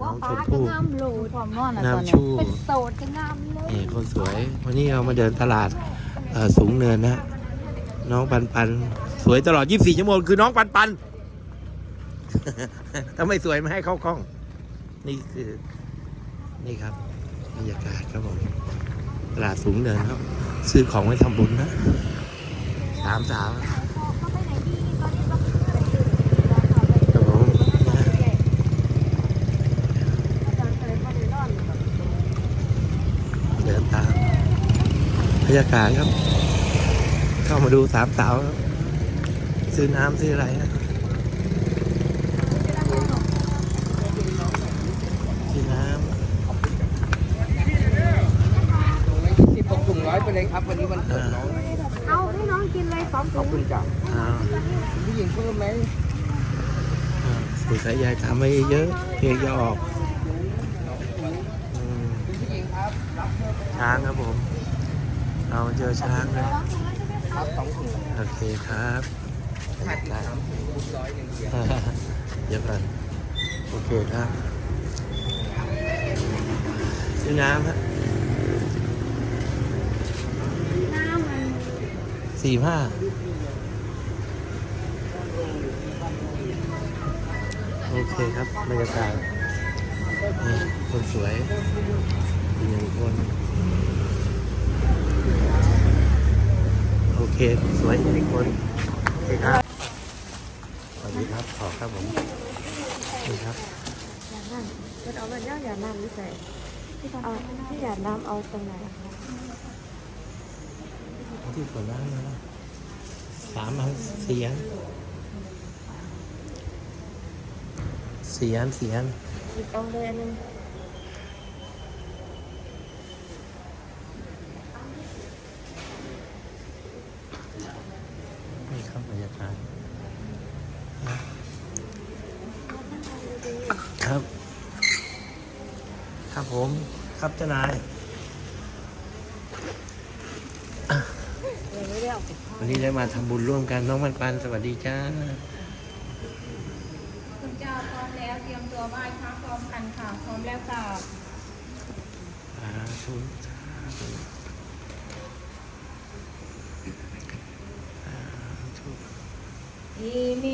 น้องฟ้าชมจะพู่ งามโหลดความนอนอะตอนน้ำเนี้ยชูเป็นโสดจะงามเลยนี่คนสวย วันนี้เรามาเดินตลาดเอ่อสูงเนินนะ น้องปันปัน สวยตลอด 24 ชั่วโมง คือน้องปันปัน ถ้าไม่สวยไม่ให้เข้ากล้อง นี่คือ นี่ครับบรรยากาศครับผมตลาดสูงเนินครับ ซื้อของไว้ทำบุญนะสามสาว เขาไปไหนดีตอนนี้เรา ครับผมนะเดินตาม บรรยากาศครับ เข้ามาดูสามสาวครับซื้อน้ำซื้ออะไรนะซื้อน้สิบหกถุงร้อยไปเลยครับวันนี้วันำเกิอ่าดน้องเอาให้น้องกินเลยสองขถุอบงคุณจ้ะอ่าผู้หญิงเพิ่มไหมอ่าสูสายใยทำไว้เยอะเพลงจะออกอืมผู้หญิงครับรับเพิ่มช้างครับผม เราเจอช้างนะครับครับสองถุงโอเคครับขาดอีกสามถุงคูณร้อยหนึ่งเดียวเดี๋ยวก่อนโอเคครับซื้อน้ำฮะน้ำมันสี่ห้าโอเคครับบรรยากาศนี่คนสวยอีกหนึ่งคน โอ เค สวยอีกหนึ่งคนโอเคครับสวัสดีครับขอครับผมนี่ครับมันเอามันย่างหยาดน้ำนี่ใส่เอาที่หยาดน้ำเอาตรงไหนที่ฝนน้ำนะสามอันสี่อันสี่อันสี่อันหยิบเอาเลยอันนึง นี่ครับบรรยากาศ ครับ ครับผม ครับเจ้านายอะวันนี้ได้มาทำบุญร่วมกันน้องมันปันสวัสดีจ้า คุณเจ้าพร้อมแล้วเตรียมตัวไหว้พระพร้อมกันค่ะ พร้อมแล้วค่ะสาธุสาธุสาธุอิมิ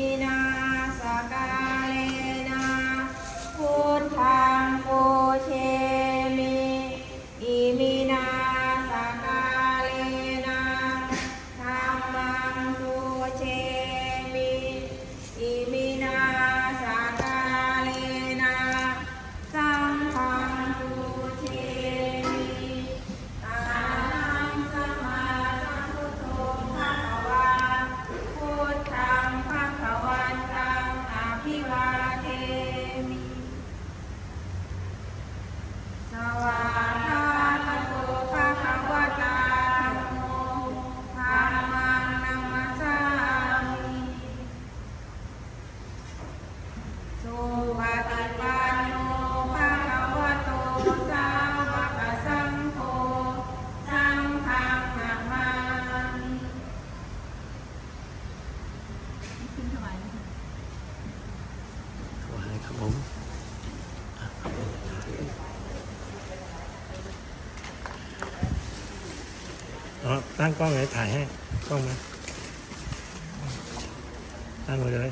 อ๋อตั้งกล้องไหนถ่ายให้กล้องมาตั้งไว้เลย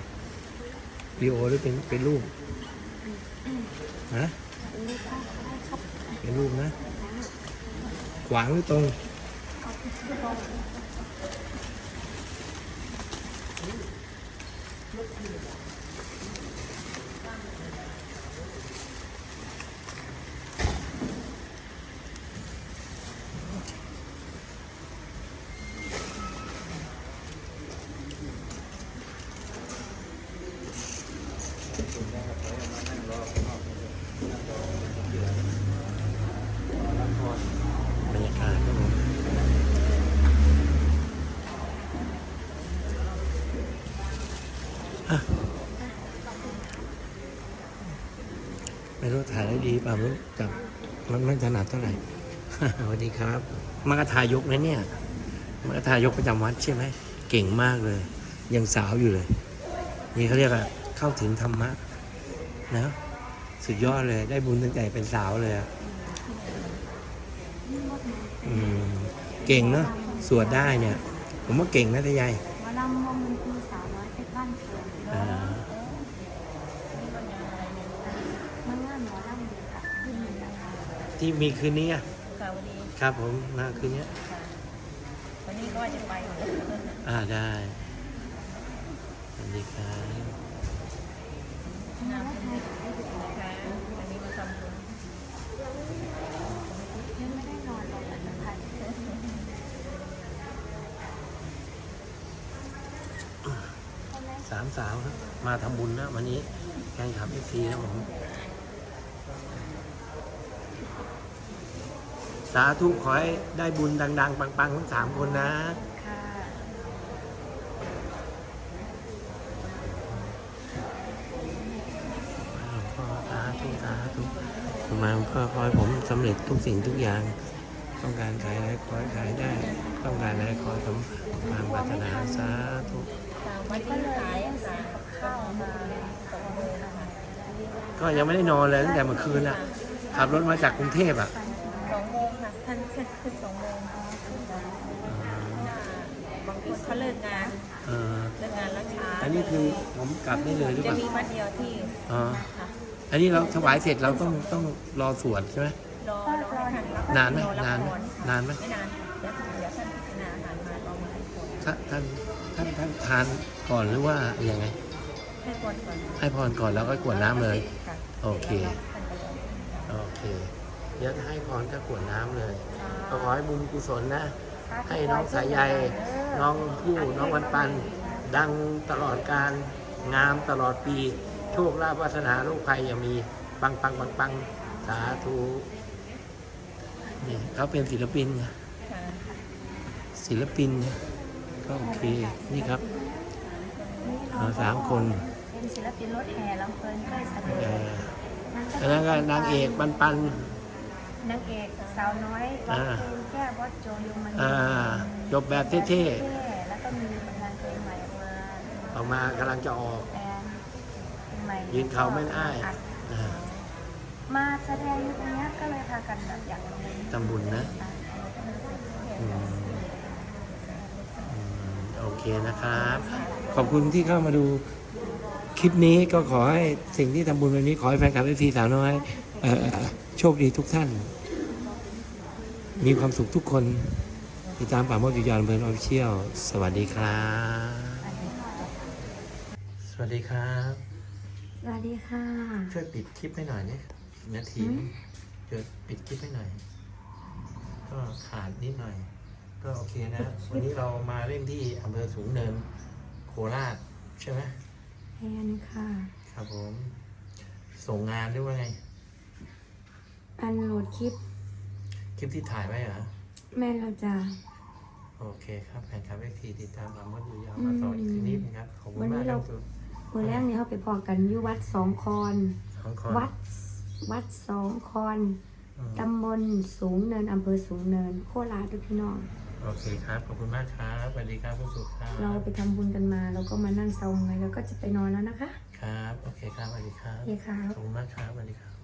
วีโอหรือเป็นเป็นรูปฮะเป็นรูปนะ ขวางหรือตรงบรรยากาศครับผมอะ ไม่รู้ถ่ายได้ดีเปล่าไม่รู้จับมันไม่ถนัดเท่าไหร่สวัสดีครับมากระทายกนะเนี่ยมากระทายกประจำวัดใช่ไหมเก่งมากเลย ยังสาวอยู่เลย นี่เขาเรียกว่าเข้าถึงธรรมะนะสุดยอดเลยได้บุญตั้งแต่เป็นสาวเลยอะอืมเก่งเนาะสวดได้เนี่ย ผมว่าเก่งนะทยายหมอลำวงดนตรีสาวน้อยเพชรบ้านเกิด อ่า มันงานหมอลำดีค่ะขึ้นเลยนะคะ ที่มีคืนนี้อะค่ะวันนี้ครับผมมาคืนนี้วันนี้ก็ว่าจะไปอยู่แล้วอ่าได้สวัสดีครับงานเป็นนะคะวันนี้มาทำบุญยังไม่ได้นอนเลยนะคะสามสาวครับมาทำบุญนะวันนี้แกงขับเอซีนะผม สาธุขอให้ได้บุญดัง ๆ ปังๆทั้งสามคนนะ ค่ะพ่อสาธุสาธุมาหลวงพ่อขอให้ผมสำเร็จทุกสิ่งทุกอย่าง ต้องการขายอะไรขอให้ขายได้ ต้องการอะไรขอให้สมความปรารถนาสาธุตามวันที่ขายขายกับข้าวมาส่งเลยค่ะก็ยังไม่ได้นอนเลยตั้งแต่เมื่อคืนน่ะ ขับรถมาจากกรุงเทพอะ ค่ะท่านขึ้นขึ้นสองโมงบางคนเขาเลิกงานเออเลิกงานแล้วช้าอันนี้คือผมกลับได้เลยหรือเปจะล่ามีวัดเดียวที่อ๋อค่ะอันนี้เราถวายเสร็จเราต้องต้องรอสวดใช่ไหมรอรอให้ท่านรับนานไหมรอรับนานไหมพรนานไหมไม่นานเดี๋ยวเดี๋ยวท่านพิจารณาอาหารมาลองมาให้พรท่านท่านท่านท่านทานก่อนหรือว่ายังไง ให้พรก่อนให้พรก่อนแล้วก็กรวดน้ำเลย ค่ะโอเค ท่านก็ลองโอเค เดี๋ยวจะให้พรก็กรวดน้ำเลยก็ขอให้บุญกุศลนะ ให้น้องสายใยน้องผู้น้องวันปัน ดังตลอดการงามตลอดปี โชคลาภวาสนาโรคภัยอย่ามีปังปังปังปังสาธุนี่เขาเป็นศิลปินไงค่ะศิลปินไงก็โอเคนี่ครับเอาสามคนเป็นศิลปินรถแห่ลำเพลินใกล้แสดเอ่ออันนั้นก็นางเอกปันปัน นางเอกสาวน้อยร้องเพลงแก้วัดโจยมันอ่าจบแบบเท่ๆแล้วก็มีผลงานเพลงใหม่ออกมาๆออกมากำลังจะออกแอนเพลงใหม่ยืนเขาไม่อ้ายอัดอ่ามาแสดงอยู่ตรงเนี้ยก็เลยพากันแบบอยากลงทำบุญนะอืมอืมโอเคนะครับ ขอบคุณที่เข้ามาดูคลิปนี้ก็ขอให้สิ่งที่ทำบุญวันนี้ขอให้แฟนคลับเอฟซีสาวน้อยเอ่อโชคดีทุกท่าน มีความสุขทุกคน ติดตามป่าโมดยุยานเพลินออฟเชียลสวัสดีครับ สวัสดีครับ สวัสดีค่ะ ช่วยปิดคลิปให้หน่อยเนี่ยนาทีช่วยปิดคลิปให้หน่อย ก็ขาดนิดหน่อย ก็โอเคนะ วันนี้เรามาเล่นที่อำเภอสูงเนินโคราชใช่ไหมแอนค่ะ ครับผม ส่งงานด้วยว่าไง อันโหลดคลิป คลิปที่ถ่ายไว้เหรอแม่เราจะโอเคครับแฟนคลับเอ็กทีติดตามมาเมื่อดูยาวมาต่ออีกทีนิดนึงครับขอบคุณมากครับคุณวันแรกนี้เขาไปพอกันอยู่วัดสองคอนสองคนวัดวัดสองคอนอืมตำบลสูงเนินอำเภอสูงเนิน โคราชด้วยพี่น้องโอเคครับ ขอบคุณมากครับสวัสดีครับคุณสุขครับเราไปทำบุญกันมาเราก็มานั่งเซาเงยแล้วก็จะไปนอนแล้วนะคะ ครับ โอเคครับสวัสดีครับโอเคครับขอบคุณมากครับสวัสดีครับ